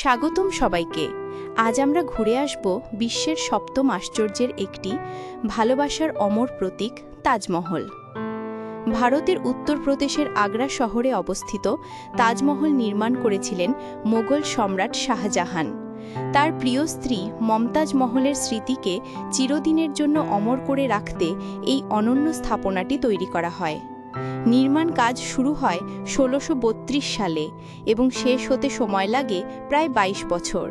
স্বাগতম সবাইকে। আজ আমরা ঘুরে আসব বিশ্বের সপ্তম আশ্চর্যের একটি ভালোবাসার অমর প্রতীক তাজমহল। ভারতের উত্তরপ্রদেশের আগ্রা শহরে অবস্থিত তাজমহল নির্মাণ করেছিলেন মোগল সম্রাট শাহজাহান। তার প্রিয় স্ত্রী মমতাজ মহলের স্মৃতিকে চিরদিনের জন্য অমর করে রাখতে এই অনন্য স্থাপনাটি তৈরি করা হয়। নির্মাণ কাজ শুরু হয় ষোলোশো সালে এবং শেষ হতে সময় লাগে প্রায় ২২ বছর।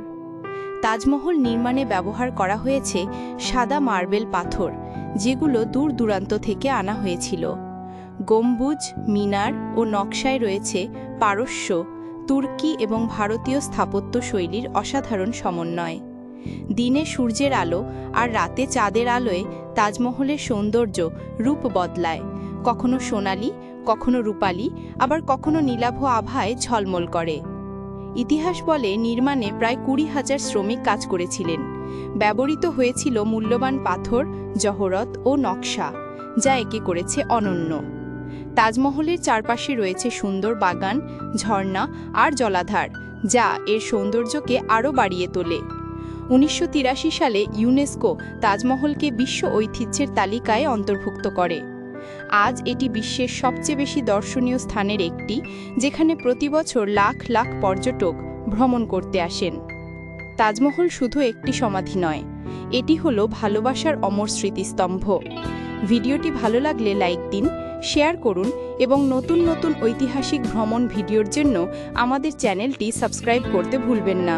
তাজমহল নির্মাণে ব্যবহার করা হয়েছে সাদা মার্বেল পাথর, যেগুলো দূর দূরান্ত থেকে আনা হয়েছিল। গম্বুজ, মিনার ও নকশায় রয়েছে পারস্য, তুর্কি এবং ভারতীয় স্থাপত্য শৈলীর অসাধারণ সমন্বয়। দিনে সূর্যের আলো আর রাতে চাঁদের আলোয় তাজমহলের সৌন্দর্য রূপ বদলায়। কখনো সোনালি, কখনো রূপালি, আবার কখনো নীলাভ আভায় ঝলমল করে। ইতিহাস বলে নির্মাণে প্রায় কুড়ি হাজার শ্রমিক কাজ করেছিলেন। ব্যবহৃত হয়েছিল মূল্যবান পাথর, জহরত ও নকশা, যা একে করেছে অনন্য। তাজমহলের চারপাশে রয়েছে সুন্দর বাগান, ঝর্ণা আর জলাধার, যা এর সৌন্দর্যকে আরও বাড়িয়ে তোলে। উনিশশো তিরাশি সালে ইউনেস্কো তাজমহলকে বিশ্ব ঐতিহ্যের তালিকায় অন্তর্ভুক্ত করে। আজ এটি বিশ্বের সবচেয়ে বেশি দর্শনীয় স্থানের একটি, যেখানে প্রতি বছর লাখ লাখ পর্যটক ভ্রমণ করতে আসেন। তাজমহল শুধু একটি সমাধি নয়, এটি হলো ভালোবাসার অমর স্মৃতিস্তম্ভ। ভিডিওটি ভালো লাগলে লাইক দিন, শেয়ার করুন এবং নতুন নতুন ঐতিহাসিক ভ্রমণ ভিডিওর জন্য আমাদের চ্যানেলটি সাবস্ক্রাইব করতে ভুলবেন না।